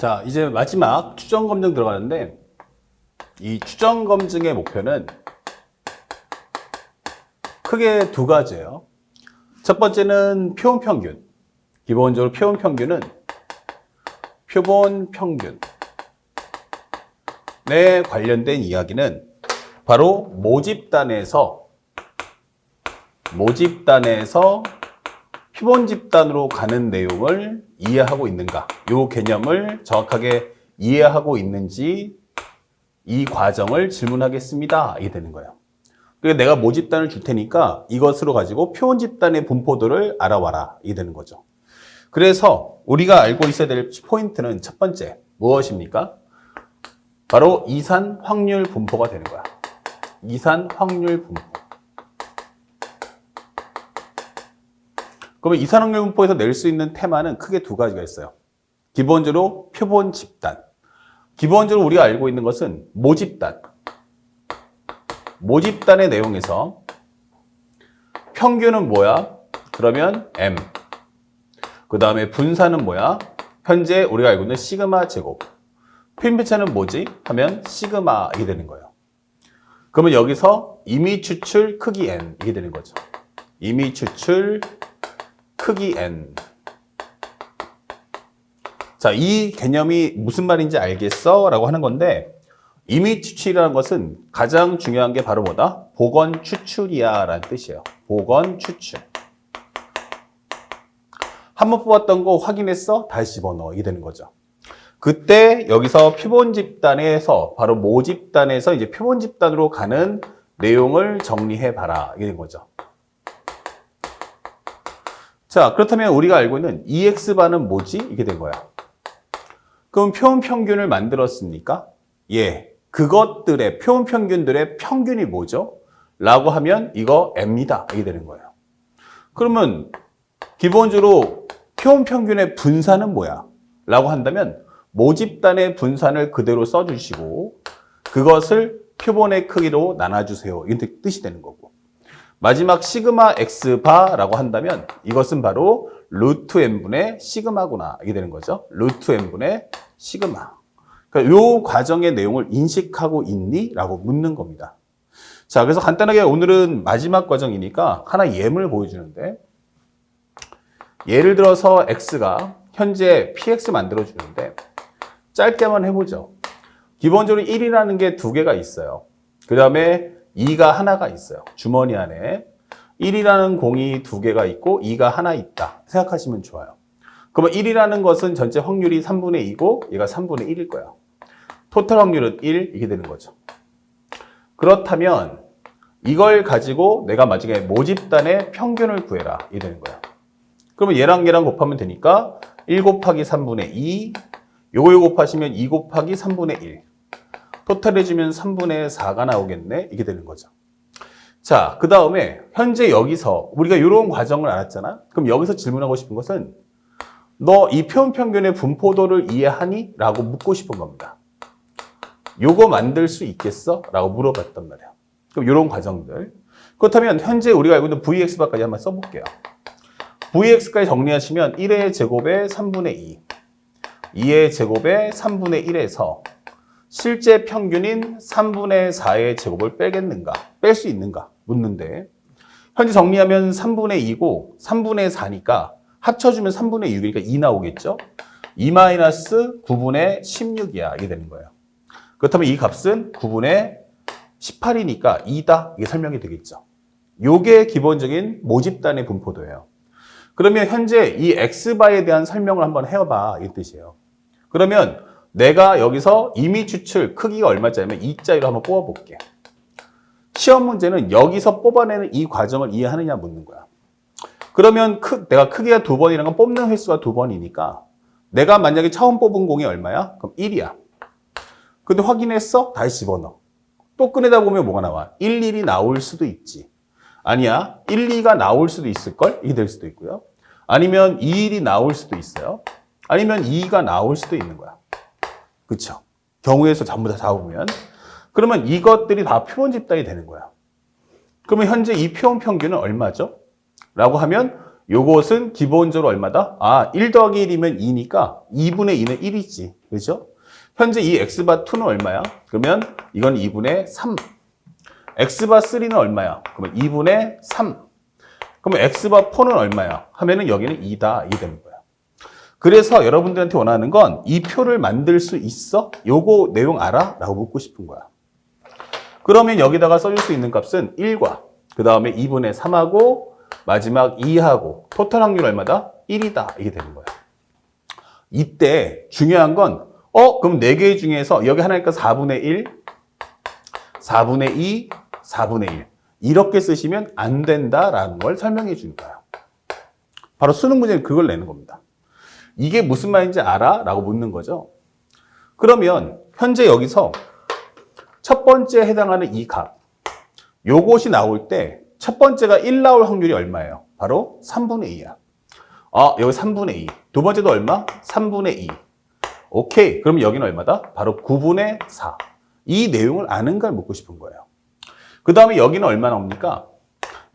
자, 이제 마지막 추정 검증 들어가는데 이 추정 검증의 목표는 크게 두 가지예요. 첫 번째는 표본 평균. 기본적으로 표본 평균은 표본 평균에 관련된 이야기는 바로 모집단에서 모집단에서 표본 집단으로 가는 내용을 이해하고 있는가? 이 개념을 정확하게 이해하고 있는지 이 과정을 질문하겠습니다. 이게 되는 거예요. 그러니까 내가 모집단을 줄 테니까 이것으로 가지고 표본 집단의 분포도를 알아와라. 이게 되는 거죠. 그래서 우리가 알고 있어야 될 포인트는 첫 번째 무엇입니까? 바로 이산 확률 분포가 되는 거야. 이산 확률 분포. 그러면 이산 확률 분포에서 낼 수 있는 테마는 크게 두 가지가 있어요. 기본적으로 표본 집단. 기본적으로 우리가 알고 있는 것은 모집단. 모집단의 내용에서 평균은 뭐야? 그러면 M. 그 다음에 분산은 뭐야? 현재 우리가 알고 있는 시그마 제곱. 표현배차는 뭐지? 하면 시그마 이게 되는 거예요. 그러면 여기서 임의 추출 크기 n 이게 되는 거죠. 임의 추출 크기 n. 자, 이 개념이 무슨 말인지 알겠어? 라고 하는 건데, 임의 추출이라는 것은 가장 중요한 게 바로 뭐다? 복원 추출이야 라는 뜻이에요. 복원 추출. 한 번 뽑았던 거 확인했어? 다시 집어넣어. 이게 되는 거죠. 그때 여기서 표본 집단에서 바로 모 집단에서 이제 표본 집단으로 가는 내용을 정리해 봐라. 이게 된 거죠. 자, 그렇다면 우리가 알고 있는 EX바는 뭐지? 이게 된 거야. 그럼 표본 평균을 만들었습니까? 예. 그것들의 표본 평균들의 평균이 뭐죠? 라고 하면 이거 M이다. 이게 되는 거예요. 그러면 기본적으로 표본 평균의 분산은 뭐야? 라고 한다면 모집단의 분산을 그대로 써주시고 그것을 표본의 크기로 나눠주세요. 이게 뜻이 되는 거고. 마지막 시그마 x 바라고 한다면 이것은 바로 루트 n분의 시그마구나. 이게 되는 거죠. 루트 n분의 시그마. 그러니까 이 과정의 내용을 인식하고 있니? 라고 묻는 겁니다. 자, 그래서 간단하게 오늘은 마지막 과정이니까 하나 예문을 보여주는데 예를 들어서 x가 현재 px 만들어주는데 짧게만 해보죠. 기본적으로 1이라는 게 두 개가 있어요. 그 다음에 2가 하나가 있어요. 주머니 안에 1이라는 공이 두 개가 있고 2가 하나 있다. 생각하시면 좋아요. 그러면 1이라는 것은 전체 확률이 3분의 2고 얘가 3분의 1일 거예요. 토탈 확률은 1 이게 되는 거죠. 그렇다면 이걸 가지고 내가 나중에 모집단의 평균을 구해라 이게 되는 거예요. 그러면 얘랑 얘랑 곱하면 되니까 1 곱하기 3분의 2 요거 요 곱하시면 2 곱하기 3분의 1 토탈 해주면 3분의 4가 나오겠네 이게 되는 거죠. 자, 그 다음에 현재 여기서 우리가 이런 과정을 알았잖아. 그럼 여기서 질문하고 싶은 것은 너 이 표현 평균의 분포도를 이해하니? 라고 묻고 싶은 겁니다. 요거 만들 수 있겠어? 라고 물어봤단 말이야. 그럼 이런 과정들. 그렇다면 현재 우리가 알고 있는 VX바까지 한번 써볼게요. VX까지 정리하시면 1의 제곱에 3분의 2, 2의 제곱에 3분의 1에서 실제 평균인 3분의 4의 제곱을 빼겠는가? 뺄 수 있는가? 묻는데 현재 정리하면 3분의 2고 3분의 4니까 합쳐주면 3분의 6이니까 2 나오겠죠? 2 마이너스 9분의 16이야. 이게 되는 거예요. 그렇다면 이 값은 9분의 18이니까 2다. 이게 설명이 되겠죠. 요게 기본적인 모집단의 분포도예요. 그러면 현재 이 x바에 대한 설명을 한번 해봐. 이 뜻이에요. 그러면 내가 여기서 임의 추출 크기가 얼마짜리면 2짜리로 한번 뽑아볼게. 시험 문제는 여기서 뽑아내는 이 과정을 이해하느냐 묻는 거야. 그러면 크, 내가 크기가 두 번이라는 건 뽑는 횟수가 두 번이니까 내가 만약에 처음 뽑은 공이 얼마야? 그럼 1이야. 근데 확인했어? 다시 집어넣어. 또 꺼내다 보면 뭐가 나와? 1, 1이 나올 수도 있지. 아니야. 1, 2가 나올 수도 있을걸? 이게 될 수도 있고요. 아니면 2, 1이 나올 수도 있어요. 아니면 2가 나올 수도 있는 거야. 그쵸? 경우에서 전부 다 잡으면. 그러면 이것들이 다 표본 집단이 되는 거야. 그러면 현재 이 표본 평균은 얼마죠? 라고 하면 요것은 기본적으로 얼마다? 아, 1 더하기 1이면 2니까 2분의 2는 1이지. 그죠? 현재 이 x바 2는 얼마야? 그러면 이건 2분의 3. x바 3는 얼마야? 그러면 2분의 3. 그러면 x바 4는 얼마야? 하면은 여기는 2다. 이게 되는 거야. 그래서 여러분들한테 원하는 건 이 표를 만들 수 있어? 요거 내용 알아? 라고 묻고 싶은 거야. 그러면 여기다가 써줄 수 있는 값은 1과 그 다음에 2분의 3하고 마지막 2하고 토탈 확률 얼마다? 1이다. 이게 되는 거야. 이때 중요한 건 어? 그럼 4개 중에서 여기 하나니까 4분의 1, 4분의 2, 4분의 1 이렇게 쓰시면 안 된다라는 걸 설명해 주는 거예요. 바로 수능 문제는 그걸 내는 겁니다. 이게 무슨 말인지 알아? 라고 묻는 거죠. 그러면 현재 여기서 첫 번째 해당하는 이 값, 요것이 나올 때 첫 번째가 1 나올 확률이 얼마예요? 바로 3분의 2야. 아, 여기 3분의 2. 두 번째도 얼마? 3분의 2. 오케이. 그럼 여기는 얼마다? 바로 9분의 4. 이 내용을 아는가를 묻고 싶은 거예요. 그 다음에 여기는 얼마 나옵니까?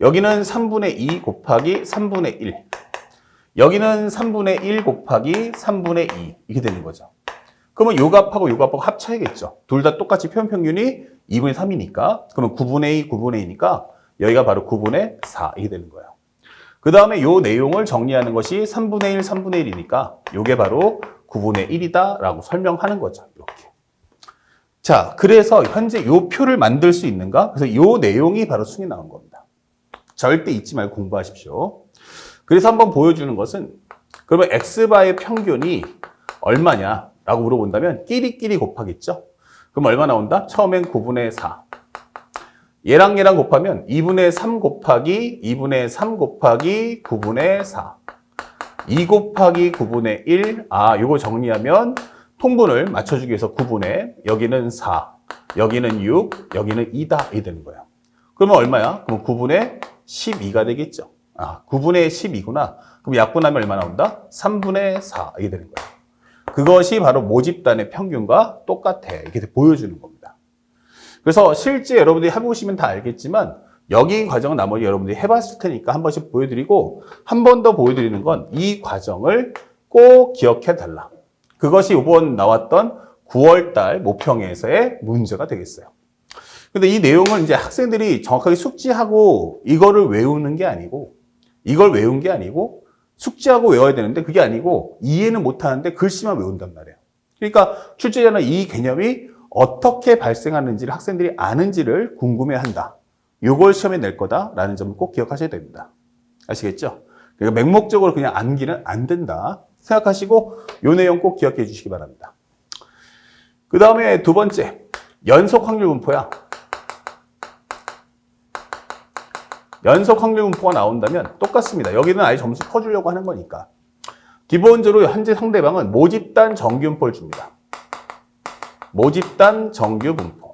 여기는 3분의 2 곱하기 3분의 1. 여기는 3분의 1 곱하기 3분의 2. 이렇게 되는 거죠. 그러면 요 값하고 요 값하고 합쳐야겠죠. 둘 다 똑같이 표현 평균이 2분의 3이니까. 그러면 9분의 2, 9분의 2니까 여기가 바로 9분의 4. 이게 되는 거예요. 그 다음에 요 내용을 정리하는 것이 3분의 1, 3분의 1이니까 요게 바로 9분의 1이다 라고 설명하는 거죠. 이렇게. 자, 그래서 현재 요 표를 만들 수 있는가? 그래서 요 내용이 바로 순위 나온 겁니다. 절대 잊지 말고 공부하십시오. 그래서 한번 보여주는 것은 그러면 x바의 평균이 얼마냐? 라고 물어본다면 끼리끼리 곱하겠죠? 그럼 얼마 나온다? 처음엔 9분의 4. 얘랑 얘랑 곱하면 2분의 3 곱하기 2분의 3 곱하기 9분의 4. 2 곱하기 9분의 1. 아, 요거 정리하면 통분을 맞춰주기 위해서 9분의 여기는 4, 여기는 6, 여기는 2다. 이 되는 거예요. 그러면 얼마야? 그럼 9분의 12가 되겠죠. 아, 9분의 12구나. 그럼 약분하면 얼마 나온다? 3분의 4. 이게 되는 거예요. 그것이 바로 모집단의 평균과 똑같아. 이렇게 보여주는 겁니다. 그래서 실제 여러분들이 해보시면 다 알겠지만 여기 과정은 나머지 여러분들이 해봤을 테니까 한 번씩 보여드리고 한 번 더 보여드리는 건 이 과정을 꼭 기억해 달라. 그것이 이번 나왔던 9월달 모평에서의 문제가 되겠어요. 근데 이 내용을 이제 학생들이 정확하게 숙지하고 이거를 외우는 게 아니고 이걸 외운 게 아니고 숙지하고 외워야 되는데 그게 아니고 이해는 못하는데 글씨만 외운단 말이에요. 그러니까 출제자는 이 개념이 어떻게 발생하는지를 학생들이 아는지를 궁금해한다. 요걸 시험에 낼 거다라는 점을 꼭 기억하셔야 됩니다. 아시겠죠? 그러니까 맹목적으로 그냥 암기는 안 된다. 생각하시고 요 내용 꼭 기억해 주시기 바랍니다. 그 다음에 두 번째, 연속 확률 분포야. 연속 확률 분포가 나온다면 똑같습니다. 여기는 아예 점수 퍼주려고 하는 거니까. 기본적으로 현재 상대방은 모집단 정규 분포를 줍니다. 모집단 정규 분포.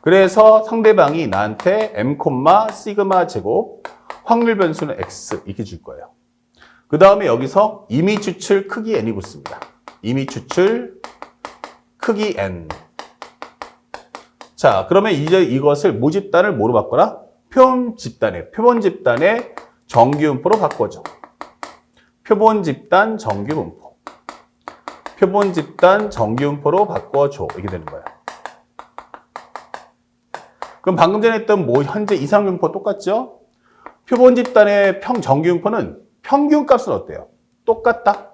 그래서 상대방이 나한테 m, 시그마 제곱, 확률 변수는 x 이렇게 줄 거예요. 그 다음에 여기서 임의 추출 크기 n이 붙습니다. 임의 추출 크기 n. 자, 그러면 이제 이것을 모집단을 뭐로 바꿔라? 표본 집단에, 표본 집단의 정규 분포로 바꿔줘. 표본 집단 정규 분포. 표본 집단 정규 분포로 바꿔줘. 이게 되는 거야. 그럼 방금 전에 했던 뭐 현재 이상 분포 똑같죠? 표본 집단의 평 정규 분포는 평균 값은 어때요? 똑같다.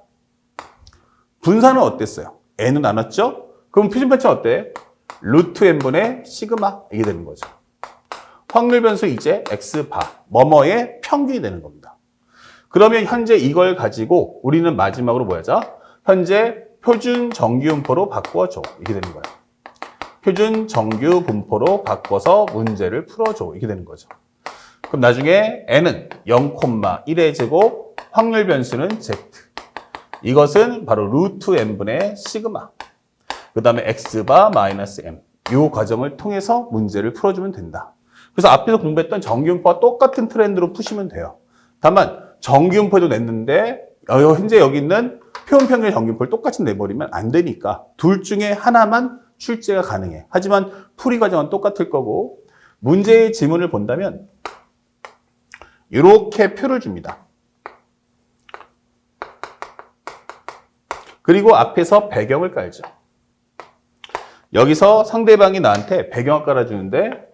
분산은 어땠어요? n은 나눴죠? 그럼 표준 편차는 어때? 루트 n분의 시그마 이게 되는 거죠. 확률 변수 이제 x바 뭐뭐의 평균이 되는 겁니다. 그러면 현재 이걸 가지고 우리는 마지막으로 뭐 하자? 현재 표준 정규 분포로 바꿔줘 이게 되는 거예요. 표준 정규 분포로 바꿔서 문제를 풀어줘 이게 되는 거죠. 그럼 나중에 n은 0,1의 제곱, 확률 변수는 z. 이것은 바로 루트 n분의 시그마. 그 다음에 x바 마이너스 m. 이 과정을 통해서 문제를 풀어주면 된다. 그래서 앞에서 공부했던 정규분포와 똑같은 트렌드로 푸시면 돼요. 다만 정규분포도 냈는데 어, 현재 여기 있는 표현 평균 정규분포를 똑같이 내버리면 안 되니까 둘 중에 하나만 출제가 가능해. 하지만 풀이 과정은 똑같을 거고 문제의 지문을 본다면 이렇게 표를 줍니다. 그리고 앞에서 배경을 깔죠. 여기서 상대방이 나한테 배경을 깔아주는데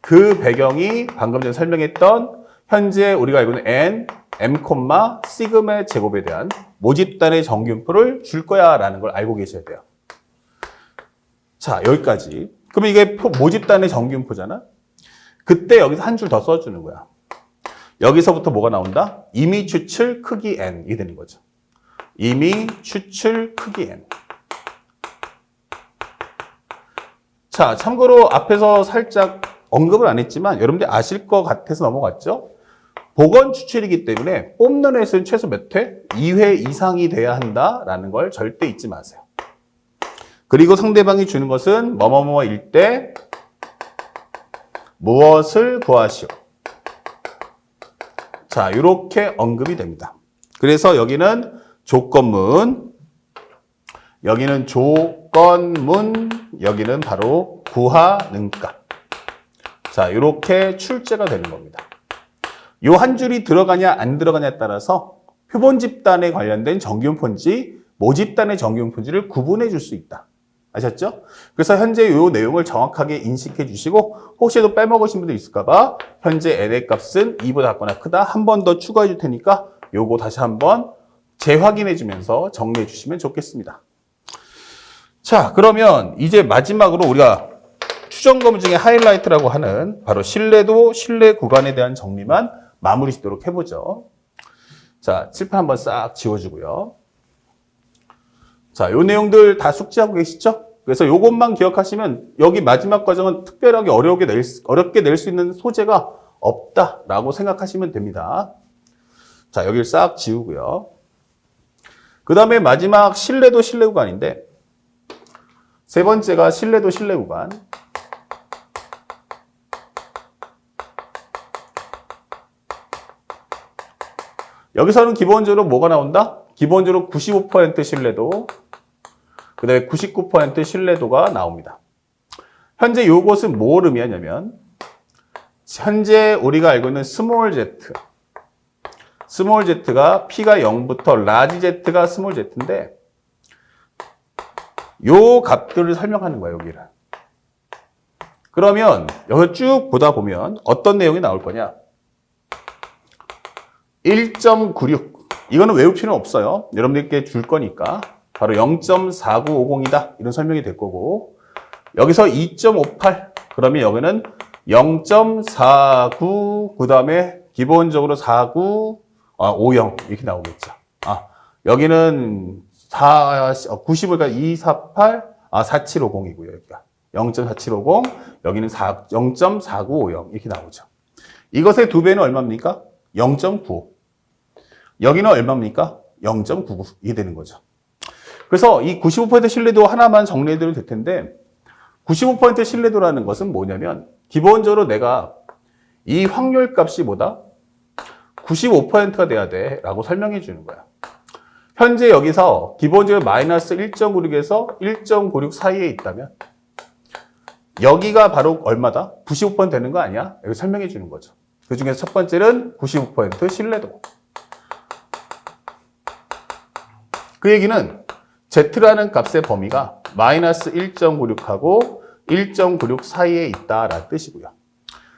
그 배경이 방금 전에 설명했던 현재 우리가 알고 있는 n, m, 시그마의 제곱에 대한 모집단의 정균표를 줄 거야 라는 걸 알고 계셔야 돼요. 자, 여기까지. 그러면 이게 표- 모집단의 정균표잖아? 그때 여기서 한 줄 더 써주는 거야. 여기서부터 뭐가 나온다? 이미 추출 크기 n이 되는 거죠. 이미 추출 크기 n. 자, 참고로 앞에서 살짝 언급을 안 했지만 여러분들 아실 것 같아서 넘어갔죠? 보건 추출이기 때문에 뽑는 횟수는 최소 몇 회? 2회 이상이 돼야 한다라는 걸 절대 잊지 마세요. 그리고 상대방이 주는 것은 뭐뭐뭐일 때 무엇을 구하시오. 자, 이렇게 언급이 됩니다. 그래서 여기는 조건문, 여기는 조 건문, 여기는 바로 구하는 값. 자, 이렇게 출제가 되는 겁니다. 요 한 줄이 들어가냐 안 들어가냐에 따라서 표본 집단에 관련된 정규분포인지 모집단의 정규분포인지를 구분해 줄 수 있다. 아셨죠? 그래서 현재 요 내용을 정확하게 인식해 주시고 혹시라도 빼먹으신 분들 있을까봐 현재 LA 값은 2보다 작거나 크다 한 번 더 추가해 줄 테니까 요거 다시 한번 재확인해 주면서 정리해 주시면 좋겠습니다. 자, 그러면 이제 마지막으로 우리가 추정 검증의 하이라이트라고 하는 바로 신뢰도, 신뢰 구간에 대한 정리만 마무리 짓도록 해보죠. 자, 칠판 한번 싹 지워주고요. 자, 요 내용들 다 숙지하고 계시죠? 그래서 요것만 기억하시면 여기 마지막 과정은 특별하게 어렵게 낼, 수- 어렵게 낼 수 있는 소재가 없다라고 생각하시면 됩니다. 자, 여기를 싹 지우고요. 그 다음에 마지막 신뢰도 신뢰 구간인데 세 번째가 신뢰도 신뢰 구간. 여기서는 기본적으로 뭐가 나온다? 기본적으로 95% 신뢰도, 그 다음에 99% 신뢰도가 나옵니다. 현재 요것은 뭘 의미하냐면, 현재 우리가 알고 있는 스몰 z, 스몰 z가 p가 0부터 라지 z가 스몰 z인데, 요 값들을 설명하는 거예요, 여기를. 그러면 여기 쭉 보다 보면 어떤 내용이 나올 거냐? 1.96. 이거는 외울 필요는 없어요. 여러분들께 줄 거니까. 바로 0.4950이다. 이런 설명이 될 거고. 여기서 2.58. 그러면 여기는 0.49. 그 다음에 기본적으로 49, 아, 50. 이렇게 나오겠죠. 아, 여기는 4, 90을 248, 아, 4750이고요. 여기가. 0.4750. 여기는 4, 0.4950. 이렇게 나오죠. 이것의 두 배는 얼마입니까? 0.95. 여기는 얼마입니까? 0.99. 이게 되는 거죠. 그래서 이 95% 신뢰도 하나만 정리해드리면 될 텐데, 95% 신뢰도라는 것은 뭐냐면, 기본적으로 내가 이 확률 값이 뭐다? 95%가 돼야 돼. 라고 설명해 주는 거야. 현재 여기서 기본적으로 마이너스 1.96에서 1.96 사이에 있다면, 여기가 바로 얼마다? 95% 되는 거 아니야? 여기 설명해 주는 거죠. 그 중에서 첫 번째는 95% 신뢰도. 그 얘기는 Z라는 값의 범위가 마이너스 1.96하고 1.96 사이에 있다라는 뜻이고요.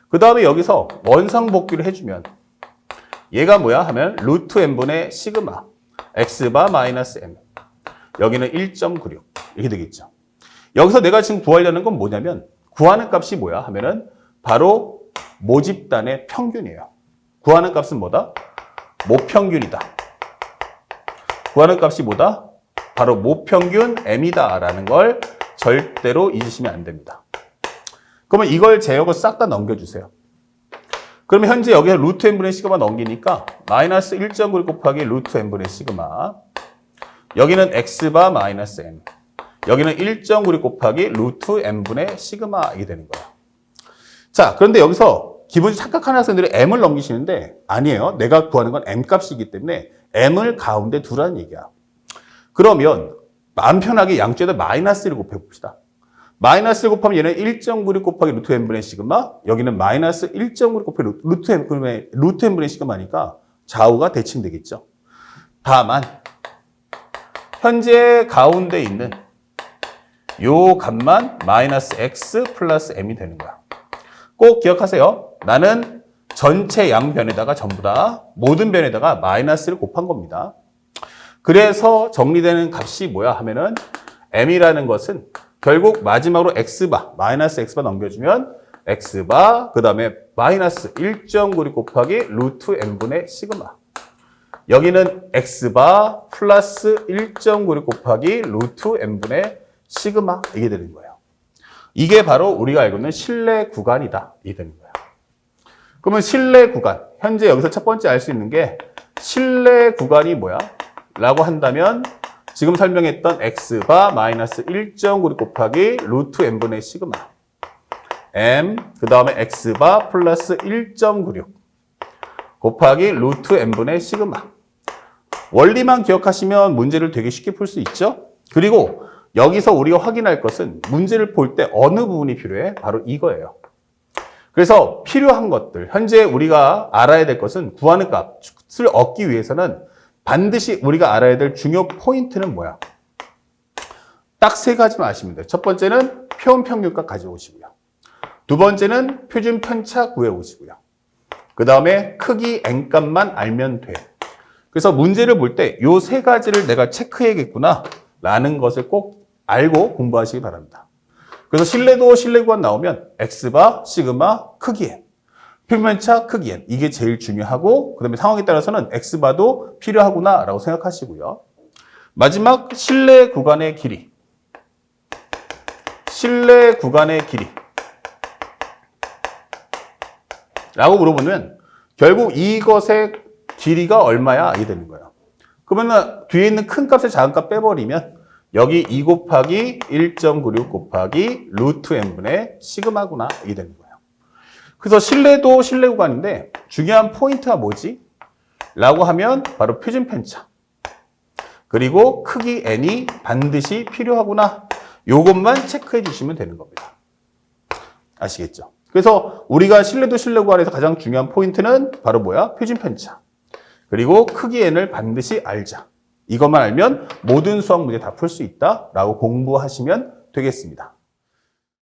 그 다음에 여기서 원상복귀를 해주면 얘가 뭐야 하면 루트 n분의 시그마 x바 마이너스 m 여기는 1.96 이렇게 되겠죠. 여기서 내가 지금 구하려는 건 뭐냐면 구하는 값이 뭐야 하면은 바로 모집단의 평균이에요. 구하는 값은 뭐다? 모평균이다. 구하는 값이 뭐다? 바로 모평균 m이다 라는 걸 절대로 잊으시면 안 됩니다. 그러면 이걸 제역을 싹 다 넘겨주세요. 그러면 현재 여기에 루트 n분의 시그마 넘기니까 마이너스 1.9 곱하기 루트 n분의 시그마 여기는 x바 마이너스 m 여기는 1.96 곱하기 루트 n분의 시그마 이게 되는 거야. 자, 그런데 여기서 기본적으로 착각하는 학생들이 m을 넘기시는데 아니에요. 내가 구하는 건 m 값이기 때문에 m을 가운데 두라는 얘기야. 그러면 마음 편하게 양쪽에다 마이너스를 곱해봅시다. 마이너스 곱하면 얘는 1.96 곱하기 루트 n분의 시그마, 여기는 마이너스 1.96 곱하기 루- 루트 n분의, 루트 n분의 시그마니까 좌우가 대칭되겠죠. 다만, 현재 가운데 있는 요 값만 마이너스 x 플러스 m이 되는 거야. 꼭 기억하세요. 나는 전체 양변에다가 전부 다 모든 변에다가 마이너스를 곱한 겁니다. 그래서 정리되는 값이 뭐야 하면은 m이라는 것은 결국 마지막으로 x바 마이너스 x바 넘겨주면 x바 그 다음에 마이너스 1.96 곱하기 루트 n분의 시그마 여기는 x바 플러스 1.96 곱하기 루트 n분의 시그마 이게 되는 거예요. 이게 바로 우리가 알고 있는 실내 구간이다. 이 되는 거예요. 그러면 실내 구간 현재 여기서 첫 번째 알 수 있는 게 실내 구간이 뭐야? 라고 한다면 지금 설명했던 x바 마이너스 1.96 곱하기 루트 n분의 시그마 m 그 다음에 x바 플러스 1.96 곱하기 루트 n분의 시그마 원리만 기억하시면 문제를 되게 쉽게 풀 수 있죠. 그리고 여기서 우리가 확인할 것은 문제를 볼 때 어느 부분이 필요해? 바로 이거예요. 그래서 필요한 것들, 현재 우리가 알아야 될 것은 구하는 값을 얻기 위해서는 반드시 우리가 알아야 될 중요 포인트는 뭐야? 딱 세 가지만 아시면 돼요. 첫 번째는 표현 평균값 가져오시고요. 두 번째는 표준 편차 구해오시고요. 그 다음에 크기 n값만 알면 돼요. 그래서 문제를 볼 때 요 세 가지를 내가 체크해야겠구나 라는 것을 꼭 알고 공부하시기 바랍니다. 그래서 신뢰도 신뢰구간 나오면 x바, 시그마, 크기 n, 표면차 크기 n 이게 제일 중요하고 그 다음에 상황에 따라서는 x바도 필요하구나 라고 생각하시고요. 마지막 신뢰 구간의 길이 신뢰 구간의 길이 라고 물어보면 결국 이것의 길이가 얼마야? 이게 되는 거예요. 그러면 뒤에 있는 큰 값에 작은 값 빼버리면 여기 2 곱하기 1.96 곱하기 루트 n분의 시그마구나 이게 되는 거예요. 그래서 신뢰도 신뢰 구간인데 중요한 포인트가 뭐지? 라고 하면 바로 표준 편차. 그리고 크기 n이 반드시 필요하구나. 요것만 체크해 주시면 되는 겁니다. 아시겠죠? 그래서 우리가 신뢰도 신뢰 구간에서 가장 중요한 포인트는 바로 뭐야? 표준 편차. 그리고 크기 n을 반드시 알자. 이것만 알면 모든 수학 문제 다 풀 수 있다라고 공부하시면 되겠습니다.